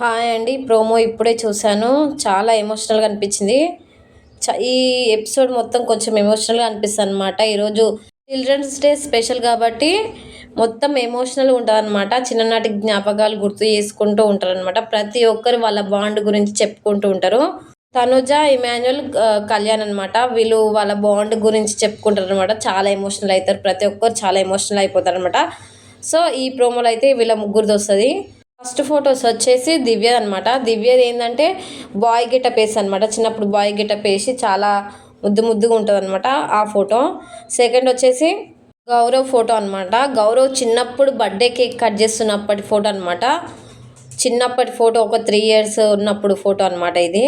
Hi అండి promo ఇప్పుడే చూశాను. చాలా ఎమోషనల్గా అనిపించింది. చ ఈ ఎపిసోడ్ మొత్తం కొంచెం ఎమోషనల్గా అనిపిస్తుంది అనమాట ఈరోజు చిల్డ్రన్స్ డే స్పెషల్ కాబట్టి మొత్తం ఎమోషనల్ ఉంటుంది అనమాట చిన్ననాటి జ్ఞాపకాలు గుర్తు చేసుకుంటూ ఉంటారు అనమాట ప్రతి ఒక్కరు వాళ్ళ బాండ్ గురించి చెప్పుకుంటూ ఉంటారు. తనుజ ఇమాన్యుల్ కళ్యాణ్ అనమాట వీళ్ళు వాళ్ళ బాండ్ గురించి చెప్పుకుంటారు అనమాట చాలా ఎమోషనల్ అవుతారు. ప్రతి ఒక్కరు చాలా ఎమోషనల్ అయిపోతారు అనమాట సో ఈ ప్రోమోలో అయితే వీళ్ళ ముగ్గురిది వస్తుంది. ఫస్ట్ ఫొటోస్ వచ్చేసి దివ్య అనమాట దివ్యది ఏంటంటే బాయ్ గెటప్ వేసి అనమాట చిన్నప్పుడు బాయ్ గెటప్ వేసి చాలా ముద్దు ముద్దుగా ఉంటుంది అనమాట ఆ ఫోటో. సెకండ్ వచ్చేసి గౌరవ్ ఫోటో అనమాట గౌరవ్ చిన్నప్పుడు బర్త్డే కేక్ కట్ చేస్తున్నప్పటి ఫోటో అనమాట చిన్నప్పటి ఫోటో ఒక త్రీ ఇయర్స్ ఉన్నప్పుడు ఫోటో అనమాట ఇది.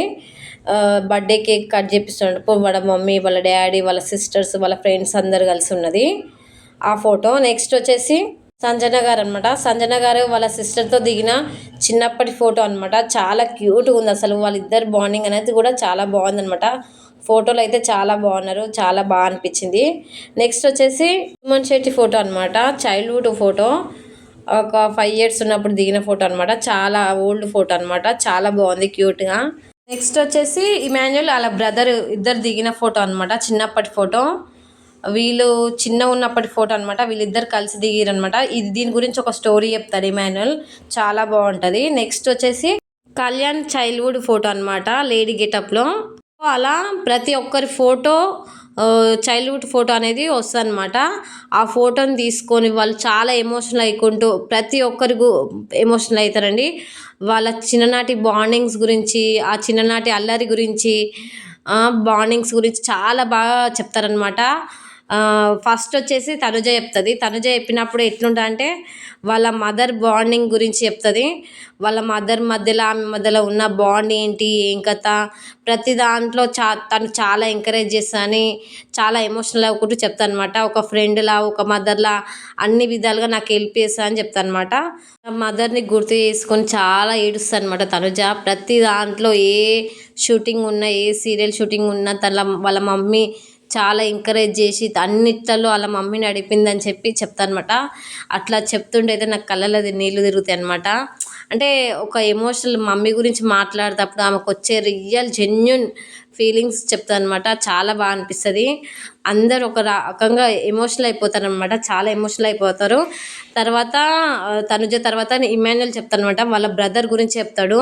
బర్త్డే కేక్ కట్ చేపిస్తున్నప్పుడు వాళ్ళ మమ్మీ వాళ్ళ డాడీ వాళ్ళ సిస్టర్స్ వాళ్ళ ఫ్రెండ్స్ అందరు కలిసి ఉన్నది ఆ ఫోటో. నెక్స్ట్ వచ్చేసి సంజన గారు అనమాట సంజన గారు వాళ్ళ సిస్టర్తో దిగిన చిన్నప్పటి ఫోటో అనమాట చాలా క్యూట్గా ఉంది అసలు. వాళ్ళిద్దరు బాండింగ్ అనేది కూడా చాలా బాగుందనమాట ఫోటోలు అయితే చాలా బాగున్నారు. చాలా బాగా అనిపించింది. నెక్స్ట్ వచ్చేసి సుమన్ శెట్టి ఫోటో అనమాట చైల్డ్హుడ్ ఫోటో ఒక ఫైవ్ ఇయర్స్ ఉన్నప్పుడు దిగిన ఫోటో అనమాట చాలా ఓల్డ్ ఫోటో అనమాట చాలా బాగుంది క్యూట్గా నెక్స్ట్ వచ్చేసి ఇమాన్యుల్ వాళ్ళ బ్రదర్ ఇద్దరు దిగిన ఫోటో అనమాట చిన్నప్పటి ఫోటో వీళ్ళు చిన్న ఉన్నప్పటి ఫోటో అనమాట వీళ్ళిద్దరు కలిసి దిగిరనమాట ఇది దీని గురించి ఒక స్టోరీ చెప్తారు ఇమాన్యుల్ చాలా బాగుంటుంది. నెక్స్ట్ వచ్చేసి కళ్యాణ్ చైల్డ్హుడ్ ఫోటో అనమాట లేడీ గెటప్లో. అలా ప్రతి ఒక్కరి ఫోటో చైల్డ్హుడ్ ఫోటో అనేది వస్తుందన్నమాట. ఆ ఫోటోని తీసుకొని వాళ్ళు చాలా ఎమోషనల్ అయికుంటూ ప్రతి ఒక్కరికి ఎమోషనల్ అవుతారండి వాళ్ళ చిన్ననాటి బాండింగ్స్ గురించి ఆ చిన్ననాటి అల్లరి గురించి బాండింగ్స్ గురించి చాలా బాగా చెప్తారనమాట ఫస్ట్ వచ్చేసి తనుజ చెప్తుంది. తనుజ చెప్పినప్పుడు ఎట్లుంటుంది అంటే వాళ్ళ మదర్ బాండింగ్ గురించి చెప్తుంది. వాళ్ళ మదర్ మధ్యలో ఆమె మధ్యలో ఉన్న బాండ్ ఏంటి ఏం కథ? ప్రతి దాంట్లో చా తను చాలా ఎంకరేజ్ చేస్తానని చాలా ఎమోషనల్ అవ్వకుంటూ చెప్తాను అనమాట ఒక ఫ్రెండ్లా ఒక మదర్లా అన్ని విధాలుగా నాకు హెల్ప్ చేస్తా అని చెప్తాను అనమాట మదర్ని గుర్తు చేసుకొని చాలా ఏడుస్తాను అనమాట తనుజ. ప్రతి దాంట్లో ఏ షూటింగ్ ఉన్నా ఏ సీరియల్ షూటింగ్ ఉన్నా తన వాళ్ళ మమ్మీ చాలా ఎంకరేజ్ చేసి అన్నిట్లలో వాళ్ళ మమ్మీ నడిపిందని చెప్పి చెప్తానమాట. అట్లా చెప్తుండే అయితే నాకు కళ్ళలో నీళ్ళు తిరుగుతాయి అనమాట అంటే ఒక ఎమోషనల్ మమ్మీ గురించి మాట్లాడేటప్పుడు ఆమెకు వచ్చే రియల్ జెన్యున్ ఫీలింగ్స్ చెప్తాను అనమాట చాలా బాగా అనిపిస్తుంది. అందరు ఒక రకంగా ఎమోషనల్ అయిపోతారు అనమాట చాలా ఎమోషనల్ అయిపోతారు. తర్వాత తనుజ తర్వాత ఇమాన్యుల్ చెప్తాను అనమాట వాళ్ళ బ్రదర్ గురించి చెప్తాడు.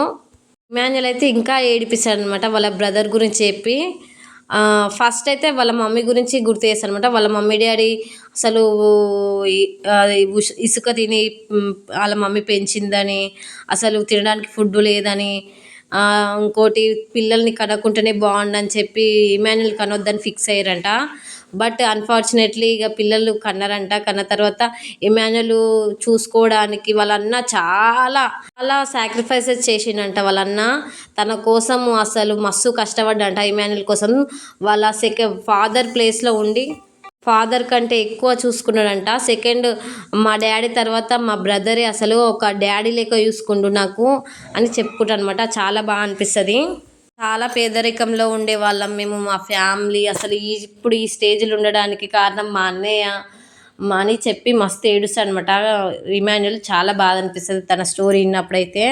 ఇమాన్యుల్ అయితే ఇంకా ఏడిపిస్తాడు అనమాట వాళ్ళ బ్రదర్ గురించి చెప్పి ఫస్ట్ అయితే వాళ్ళ మమ్మీ గురించి గుర్తు చేస్తాను అనమాట వాళ్ళ మమ్మీ డాడీ అసలు ఇసుక తిని వాళ్ళ మమ్మీ పెంచిందని అసలు తినడానికి ఫుడ్ లేదని ఇంకోటి పిల్లల్ని కనకుంటేనే బాగుండని చెప్పి ఇమాన్యుల్ కనొద్దని ఫిక్స్ అయ్యారంట. బట్ అన్ఫార్చునేట్లీ ఇక పిల్లలు కన్నారంట. కన్న తర్వాత ఇమానులు చూసుకోవడానికి వాళ్ళన్న చాలా చాలా సాక్రిఫైసెస్ చేసిండంట వాళ్ళన్న. తన కోసం అసలు మస్తు కష్టపడ్డంట ఇమాన్యుల్ కోసం. వాళ్ళ సెక ఫాదర్ ప్లేస్లో ఉండి ఫాదర్ కంటే ఎక్కువ చూసుకున్నాడంట. సెకండ్ మా డాడీ తర్వాత మా బ్రదరే అసలు ఒక డాడీ లేక చూసుకుండు నాకు అని చెప్పుకుంటాను అనమాట చాలా బాగా అనిపిస్తుంది. చాలా పేదరికంలో ఉండే వాళ్ళం మేము మా ఫ్యామిలీ. అసలు ఈ ఇప్పుడు ఈ స్టేజ్లో ఉండడానికి కారణం మా అన్నయ్య మా అని చెప్పి మస్తు ఏడుస్తాడు అనమాట ఇమాన్యుల్ చాలా బాధ అనిపిస్తుంది తన స్టోరీ విన్నప్పుడైతే.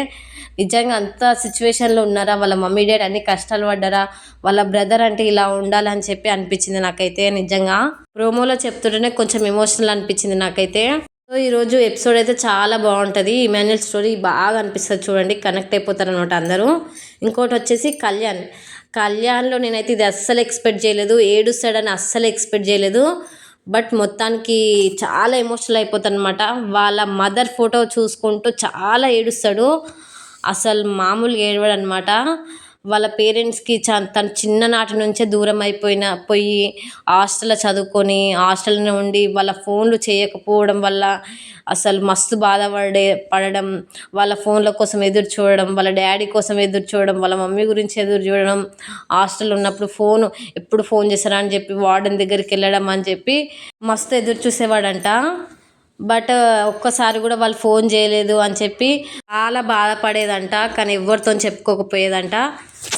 నిజంగా అంత సిచ్యువేషన్లో ఉన్నారా? వాళ్ళ మమ్మీ డాడీ అన్ని కష్టాలు పడ్డారా? వాళ్ళ బ్రదర్ అంటే ఇలా ఉండాలని చెప్పి అనిపించింది నాకైతే నిజంగా. ప్రోమోలో చెప్తుంటేనే కొంచెం ఎమోషనల్ అనిపించింది నాకైతే. సో ఈరోజు ఎపిసోడ్ అయితే చాలా బాగుంటుంది. ఇమాన్యుల్ స్టోరీ బాగా అనిపిస్తుంది చూడండి. కనెక్ట్ అయిపోతారు అనమాట అందరూ. ఇంకోటి వచ్చేసి కళ్యాణ్. కళ్యాణ్లో నేనైతే ఇది అస్సలు ఎక్స్పెక్ట్ చేయలేదు. ఏడుస్తాడని అస్సలు ఎక్స్పెక్ట్ చేయలేదు. బట్ మొత్తానికి చాలా ఎమోషనల్ అయిపోతాడు అనమాట వాళ్ళ మదర్ ఫోటో చూసుకుంటూ చాలా ఏడుస్తాడు. అసలు మామూలుగా ఏడవడనమాట. అనమాట వాళ్ళ పేరెంట్స్కి చ తను చిన్ననాటి నుంచే దూరం అయిపోయిన పోయి హాస్టల్లో చదువుకొని హాస్టల్లోనే ఉండి వాళ్ళ ఫోన్లు చేయకపోవడం వల్ల అసలు మస్తు బాధపడే పడడం వాళ్ళ ఫోన్ల కోసం ఎదురు చూడడం వాళ్ళ డాడీ కోసం ఎదురు చూడడం వాళ్ళ మమ్మీ గురించి ఎదురు చూడడం హాస్టల్ ఉన్నప్పుడు ఫోన్ ఎప్పుడు ఫోన్ చేస్తారా అని చెప్పి వార్డెన్ దగ్గరికి వెళ్ళడం అని చెప్పి మస్తు ఎదురు చూసేవాడంట. బట్ ఒక్కసారి కూడా వాళ్ళు ఫోన్ చేయలేదు అని చెప్పి చాలా బాధపడేదంట కానీ ఎవరితో చెప్పుకోకపోయేదంట.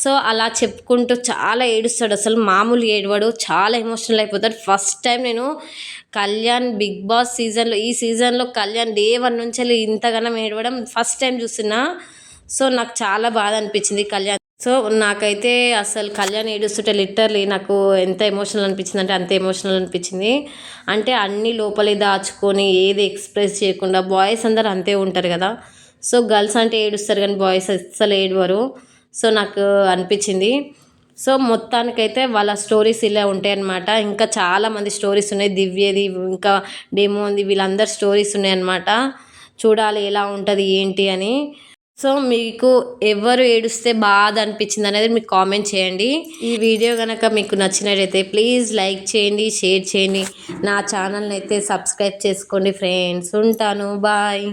సో అలా చెప్పుకుంటూ చాలా ఏడుస్తాడు. అసలు మామూలు ఏడవాడు చాలా ఎమోషనల్ అయిపోతాడు. ఫస్ట్ టైం నేను కళ్యాణ్ బిగ్ బాస్ సీజన్లో ఈ సీజన్లో కళ్యాణ్ డే వన్ నుంచి ఇంతగానం ఏడవడం ఫస్ట్ టైం చూస్తున్నా. సో నాకు చాలా బాధ అనిపించింది కళ్యాణ్. సో నాకైతే అసలు కళ్యాణ్ ఏడుస్తుంటే లిటర్లీ నాకు ఎంత ఎమోషనల్ అనిపించింది అంటే అంత ఎమోషనల్ అనిపించింది. అంటే అన్ని లోపలే దాచుకొని ఏది ఎక్స్ప్రెస్ చేయకుండా బాయ్స్ అందరు అంతే ఉంటారు కదా. సో గర్ల్స్ అంటే ఏడుస్తారు కానీ బాయ్స్ అస్సలు ఏడవరు. సో నాకు అనిపించింది. సో మొత్తానికైతే వాళ్ళ స్టోరీస్ ఇలా ఉంటాయి అన్నమాట. ఇంకా చాలామంది స్టోరీస్ ఉన్నాయి. దివ్యది ఇంకా డెమో ఉంది వీళ్ళందరి స్టోరీస్ ఉన్నాయి చూడాలి ఎలా ఉంటుంది ఏంటి అని. సో మీకు ఎవరు ఏడుస్తే బాధ అనిపించింది అనేది మీకు కామెంట్ చేయండి. ఈ వీడియో కనుక మీకు నచ్చినట్టయితే ప్లీజ్ లైక్ చేయండి షేర్ చేయండి. నా ఛానల్ని అయితే సబ్స్క్రైబ్ చేసుకోండి ఫ్రెండ్స్. ఉంటాను. బాయ్.